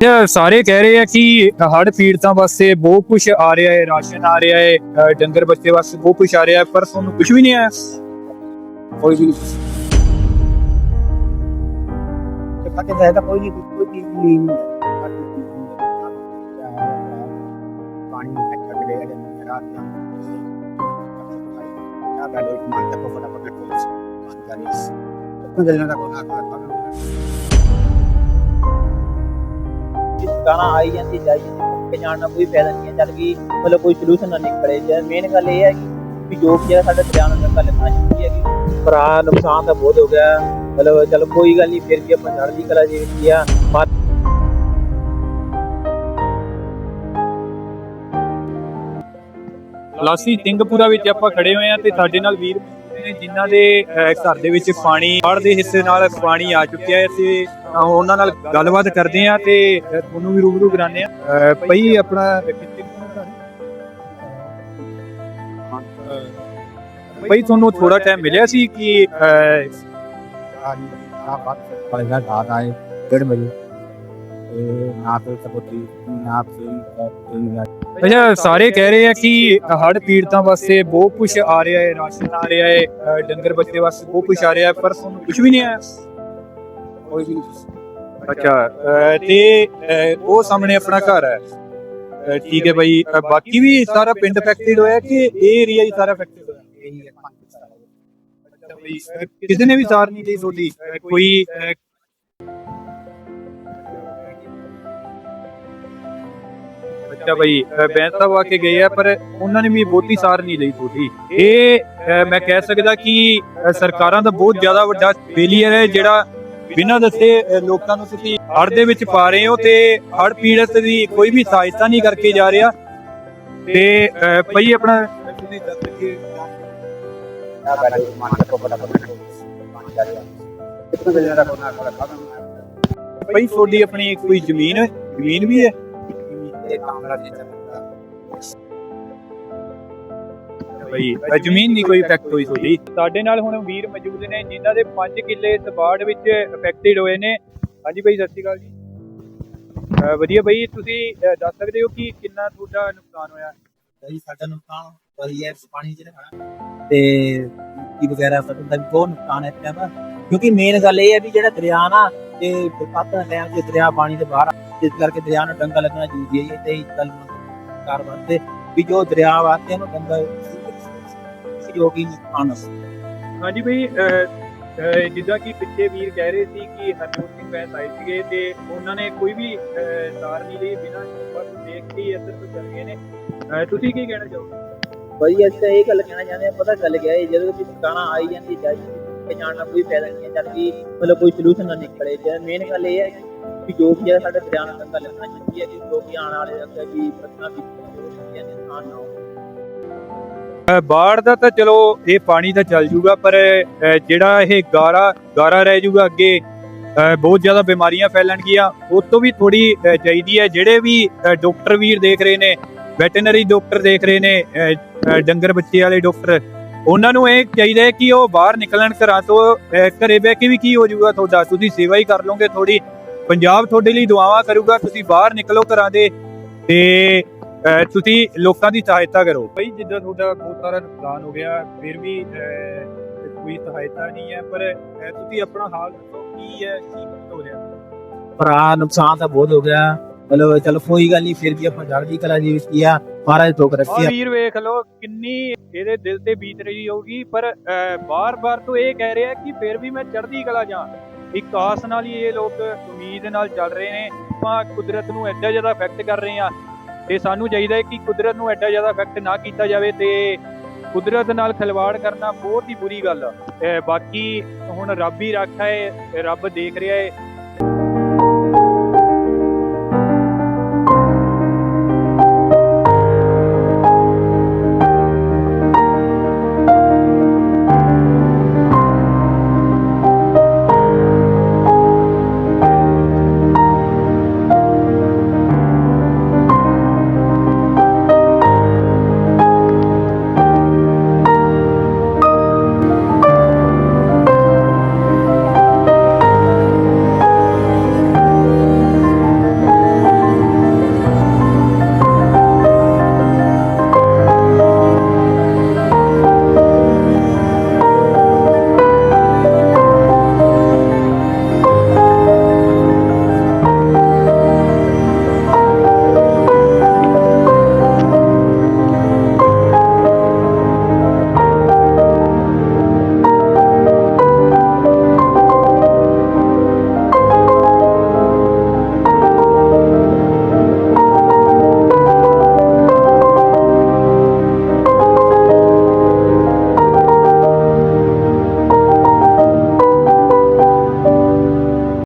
ਸਾਰੇ ਕਹਿ ਰਹੇ ਆ ਕਿ ਹੜ ਪੀੜਤਾਂ ਵਾਸਤੇ ਬਹੁਤ ਕੁਝ ਆ ਰਿਹਾ ਹੈ ਰਾਸ਼ਨ ਆ ਰਿਹਾ ਹੈ ਡੰਗਰ ਬੱਚੇ ਵਾਸਤੇ ਬਹੁਤ ਕੁਝ ਆ ਰਿਹਾ ਹੈ ਪਰ ਤੁਹਾਨੂੰ ਕੁਝ ਵੀ ਨਹੀਂ ਆਇਆ ਕੋਈ ਵੀ ਨਹੀਂ ਪਤਾ ਹੈ ਤਾਂ ਕੋਈ ਕੋਈ ਚੀਜ਼ ਨਹੀਂ ਪਾਣੀ ਅੱਛਾ ਮਿਲੇਗਾ ਜੰਮੀ ਰਾਤ ਦਾ ਨਾ ਬੈਠੋ ਮਾਤਾ ਕੋ ਫਟਾਫਟ ਕੋਲ ਬਾਤ ਕਰੀਏ ਤਾਂ ਜਲਣਾ ਦਾ ਕੋਨਾ ਕਰਤਾ ਗਾਣਾ ਆਈ ਜਾਂਦੀ ਜਾਈ ਜਾਂਦੀ ਮੁੱਕ ਜਾਣ ਨਾਲ ਕੋਈ ਫਾਇਦਾ ਨਹੀਂ ਹੈ ਜਦ ਕਿ ਮਤਲਬ ਕੋਈ ਸੋਲੂਸ਼ਨ ਨਾ ਨਿਕਲੇ। ਜੇ ਮੇਨ ਗੱਲ ਇਹ ਹੈ ਕਿ ਵੀ ਜੋ ਵੀ ਹੈ, ਸਾਡਾ ਦਰਿਆ ਨਾਲ ਗੱਲ ਨਾ ਚੁੱਕੀ ਹੈਗੀ। ਭਰਾ, ਨੁਕਸਾਨ ਤਾਂ ਬਹੁਤ ਹੋ ਗਿਆ। ਮਤਲਬ ਚਲ ਕੋਈ ਗੱਲ ਨਹੀਂ, ਫਿਰ ਵੀ ਆਪਾਂ ਚੜ੍ਹਦੀ ਕਲਾ ਜੀ ਕੀ ਆ ਲਾਸੀ ਸਿੰਘਪੁਰਾ ਵਿੱਚ ਆਪਾਂ ਖੜੇ ਹੋਏ ਆ ਤੇ ਸਾਡੇ ਨਾਲ ਵੀਰ ਨੇ ਜਿਨ੍ਹਾਂ ਦੇ ਘਰ ਦੇ ਵਿੱਚ ਪਾਣੀ ਹੜ੍ਹ ਦੇ ਹਿੱਸੇ ਨਾਲ ਪਾਣੀ ਆ ਚੁੱਕਿਆ ਹੈ ਤੇ ਉਹਨਾਂ ਨਾਲ ਗੱਲਬਾਤ ਕਰਦੇ ਆ ਤੇ ਤੁਹਾਨੂੰ ਵੀ ਰੂਬਰੂ ਕਰਾਣੇ ਆ ਪਈ ਆਪਣਾ ਪਈ ਤੁਹਾਨੂੰ ਥੋੜਾ ਟਾਈਮ ਮਿਲਿਆ ਸੀ ਕਿ ਪਹਿਲਾਂ ਸਾਰੇ ਕਹਿ ਰਹੇ ਆ ਕਿ ਹੜ ਪੀੜਤਾਂ ਵਾਸਤੇ ਬਹੁਤ ਕੁਝ ਆ ਰਿਹਾ ਹੈ, ਰਾਸ਼ਨ ਆ ਰਿਹਾ ਹੈ ਡੰਗਰ ਬੱਚੇ ਵਾਸਤੇ ਬਹੁਤ ਕੁਝ ਆ ਰਿਹਾ ਹੈ, ਪਰ ਤੁਹਾਨੂੰ ਕੁਝ ਵੀ ਨਹੀਂ ਆਇਆ? ਕੋਈ ਵੀ ਨਹੀਂ ਅੱਛਾ ਤੇ ਉਹ ਸਾਹਮਣੇ ਆਪਣਾ ਘਰ ਹੈ। ਠੀਕ ਹੈ ਭਾਈ ਬਾਕੀ ਵੀ ਸਾਰਾ ਪਿੰਡ ਅਫੈਕਟਡ ਹੋਇਆ ਕਿ ਇਹ ਏਰੀਆ ਹੀ ਸਾਰਾ ਅਫੈਕਟਡ ਹੋਇਆ? ਇਹੀ ਹੈ ਅੱਛਾ ਵੀ ਸਾਰ ਨਹੀਂ ਲਈ ਤੁਹਾਡੀ? ਕੋਈ ਅੱਛਾ ਭਾਈ ਬੈਂਸ ਸਾਹਿਬ ਆ ਕੇ ਗਏ ਆ ਪਰ ਉਹਨਾਂ ਨੇ ਵੀ ਬਹੁਤੀ ਸਾਰ ਨਹੀਂ ਲਈ ਤੁਹਾਡੀ। ਇਹ ਮੈਂ ਕਹਿ ਸਕਦਾ ਕਿ ਸਰਕਾਰਾਂ ਦਾ ਬਹੁਤ ਜ਼ਿਆਦਾ ਵੱਡਾ ਫੇਲੀਅਰ ਹੈ ਜਿਹੜਾ ਬਿਨਾਂ ਦੱਸੇ ਲੋਕਾਂ ਨੂੰ ਤੁਸੀਂ ਹੜ ਦੇ ਵਿੱਚ ਪਾ ਰਹੇ ਹੋ ਤੇ ਹੜ ਪੀੜਤ ਦੀ ਕੋਈ ਵੀ ਸਹਾਇਤਾ ਨਹੀਂ ਕਰਕੇ ਜਾ ਰਿਹਾ। ਤੇ ਅਹ, ਆਪਣਾ ਭਾਈ ਤੁਹਾਡੀ ਆਪਣੀ ਕੋਈ ਜ਼ਮੀਨ ਜ਼ਮੀਨ ਵੀ ਹੈ? ਪਈ ਜ਼ਮੀਨ ਨਹੀਂ ਕੋਈ ਇਫੈਕਟ ਹੋਈ ਤੁਹਾਡੀ। ਸਾਡੇ ਨਾਲ ਹੁਣ ਵੀਰ ਮੌਜੂਦ ਨੇ ਜਿਨ੍ਹਾਂ ਦੇ 5 ਕਿੱਲੇ ਤਬਾੜ ਵਿੱਚ ਅਫੈਕਟਡ ਹੋਏ ਨੇ। ਹਾਂਜੀ ਭਾਈ ਸਤਿ ਸ਼੍ਰੀ ਅਕਾਲ ਜੀ। ਵਧੀਆ ਭਾਈ ਤੁਸੀਂ ਦੱਸ ਸਕਦੇ ਹੋ ਕਿ ਕਿੰਨਾ ਤੁਹਾਡਾ ਨੁਕਸਾਨ ਹੋਇਆ? ਜੀ ਸਾਡਾ ਨੁਕਸਾਨ ਹੋਈ ਹੈ ਪਾਣੀ ਚ ਰਹਿਣਾ ਤੇ ਕੀ ਵਗੈਰਾ ਸਭ ਦਾ ਬਹੁਤ ਨੁਕਸਾਨ ਹੈ ਇਸ ਕਿਉਂਕਿ ਮੇਨ ਗੱਲ ਇਹ ਹੈ ਵੀ ਜਿਹੜਾ ਦਰਿਆ ਨਾ ਤੇ ਬਰਸਾਤਾਂ ਦੇ ਟਾਈਮ ਦਰਿਆ ਪਾਣੀ ਦੇ ਬਾਹਰ ਆ, ਇਸ ਕਰਕੇ ਦਰਿਆ ਨੂੰ ਡੰਗਾ ਲੱਗਣਾ ਜ਼ਰੂਰੀ ਹੈ ਜੀ ਤੇ ਇਹ ਗੱਲ ਸਰਕਾਰ ਵੀ ਜੋ ਦਰਿਆ ਵਾਸਤੇ ਉਹਨੂੰ ਡੰਗਾ ਕਿ ਨੁਕਸਾਨ ਹੋ ਹਾਂਜੀ ਅ, ਜਿੱਦਾਂ ਕਿ ਪਿੱਛੇ ਵੀਰ ਕਹਿ ਰਹੇ ਸੀ ਕਿ ਹਰਜੋਤ ਸਿੰਘ ਬੈਂਸ ਆਏ ਸੀਗੇ ਤੇ ਉਹਨਾਂ ਨੇ ਕੋਈ ਵੀ ਸਾਰ ਨਹੀਂ ਲਈ ਬਿਨਾਂ ਬਸ ਦੇਖ ਕੇ ਇੱਧਰ ਤੋਂ ਚੱਲ ਗਏ ਨੇ। ਤੁਸੀਂ ਕੀ ਕਹਿਣਾ ਚਾਹੋਗੇ? ਬਈ ਅਸੀਂ ਤਾਂ ਇਹ ਗੱਲ ਕਹਿਣਾ ਚਾਹੁੰਦੇ ਆ ਪਤਾ ਚੱਲ ਗਿਆ ਇਹ ਜਦੋਂ ਵੀ ਗਾਣਾ ਆਈ ਜਾਂਦੀ ਜਾਈ ਕੇ ਜਾਣ ਨਾਲ ਕੋਈ ਫਾਇਦਾ ਨਹੀਂ ਹੈ ਜਦ ਕਿ ਮਤਲਬ ਕੋਈ ਸੋਲੂਸ਼ਨ ਨਾ ਨਿਕਲੇ। ਜੇ ਮੇਨ ਗੱਲ ਇਹ ਹੈ ਕਿ ਜੋ ਹੈ ਸਾਡੇ ਨਾਲ ਡੰਗਾ ਲੱਗਣਾ ਚਾਹੀਦੀ ਹੈ ਕਿ ਜੋ ਵੀ ਆਉਣ ਵਾਲੇ ਅੱਗੇ ਵੀ ਫਸਲਾਂ ਵੀ ਹੋ ਸਕਦੀਆਂ ਨੇ ਨੁਕਸਾਨ ਨਾ ਬਾੜ ਦਾ ਤਾਂ ਚਲੋ ਇਹ ਪਾਣੀ ਤਾਂ ਚੱਲ ਜੂਗਾ, ਪਰ ਜਿਹੜਾ ਇਹ ਗਾਰਾ ਗਾਰਾ ਰਹਿ ਜੂਗਾ ਅੱਗੇ ਬਹੁਤ ਜ਼ਿਆਦਾ ਬਿਮਾਰੀਆਂ ਫੈਲਣਗੀਆਂ। ਉਹ ਤੋਂ ਵੀ ਥੋੜੀ ਚਾਹੀਦੀ ਹੈ। ਜਿਹੜੇ ਵੀ ਡਾਕਟਰ ਵੀਰ ਦੇਖ ਰਹੇ ਨੇ, ਵੈਟਰਨਰੀ ਡਾਕਟਰ ਦੇਖ ਰਹੇ ਨੇ ਡੰਗਰ ਬੱਚੇ ਵਾਲੇ ਡਾਕਟਰ, ਉਹਨਾਂ ਨੂੰ ਇਹ ਚਾਹੀਦਾ ਹੈ ਕਿ ਉਹ ਬਾਹਰ ਨਿਕਲਣ ਘਰਾਂ ਤੋਂ ਘਰੇ ਬਹਿ ਕੇ ਵੀ ਕੀ ਹੋ ਜਾਊਗਾ ਤੁਹਾਡਾ? ਤੁਸੀਂ ਸੇਵਾ ਹੀ ਕਰ ਲਓਗੇ ਥੋੜੀ ਪੰਜਾਬ ਤੁਹਾਡੇ ਲਈ ਦੁਆਵਾਂ ਕਰੂਗਾ। ਤੁਸੀਂ ਬਾਹਰ ਨਿਕਲੋ ਘਰਾਂ ਦੇ। ਤੇ ਤੁਸੀਂ ਲੋਕਾਂ ਦੀ ਸਹਾਇਤਾ ਕਰੋ। ਭਾਈ ਜਿੱਦਾਂ ਤੁਹਾਡਾ ਬਹੁਤ ਸਾਰਾ ਨੁਕਸਾਨ ਹੋ ਗਿਆ ਫਿਰ ਵੀ ਕੋਈ ਸਹਾਇਤਾ ਨਹੀਂ ਹੈ ਪਰ ਤੁਸੀਂ ਆਪਣਾ ਹਾਲ ਦੱਸੋ ਕੀ ਹੈ ਕੀ ਹੋ ਰਿਹਾ? ਭਰਾ ਨੁਕਸਾਨ ਤਾਂ ਬਹੁਤ ਹੋ ਗਿਆ। ਮਤਲਬ ਚਲ ਕੋਈ ਗੱਲ ਨਹੀਂ ਫਿਰ ਵੀ ਆਪਾਂ ਜਲਦੀ ਕਲਾ ਜੀ ਵਿੱਚ ਕੀਆ ਮਹਾਰਾਜ ਤੋਕ ਆ। ਰੱਖੀ ਵੀਰ ਵੇਖ ਲਓ ਕਿੰਨੀ ਇਹਦੇ ਦਿਲ ਤੇ ਬੀਤ ਰਹੀ ਹੋਊਗੀ ਪਰ ਬਾਰ-ਬਾਰ ਤੋਂ ਇਹ ਕਹਿ ਰਿਹਾ ਕਿ ਫਿਰ ਵੀ ਮੈਂ ਚੜ੍ਹਦੀ ਕਲਾ ਜਾ ਇੱਕ ਆਸ ਨਾਲ ਹੀ ਇਹ ਲੋਕ ਉਮੀਦ ਨਾਲ ਚੱਲ ਰਹੇ ਨੇ ਆਪਾਂ ਕੁਦਰਤ ਨੂੰ ਐਡਾ ਜ਼ਿਆਦਾ ਇਫੈਕਟ ਕਰ ਰਹੇ ਆ ਤੇ ਸਾਨੂੰ ਚਾਹੀਦਾ ਹੈ ਕਿ ਕੁਦਰਤ ਨੂੰ ਐਡਾ ਜ਼ਿਆਦਾ ਇਫੈਕਟ ਨਾ ਕੀਤਾ ਜਾਵੇ ਤੇ ਕੁਦਰਤ ਨਾਲ ਖਿਲਵਾੜ ਕਰਨਾ ਬਹੁਤ ਹੀ ਬੁਰੀ ਗੱਲ ਆ। ਬਾਕੀ ਹੁਣ ਰੱਬ ਹੀ ਰੱਖਾ ਹੈ, ਰੱਬ ਦੇਖ ਰਿਹਾ ਹੈ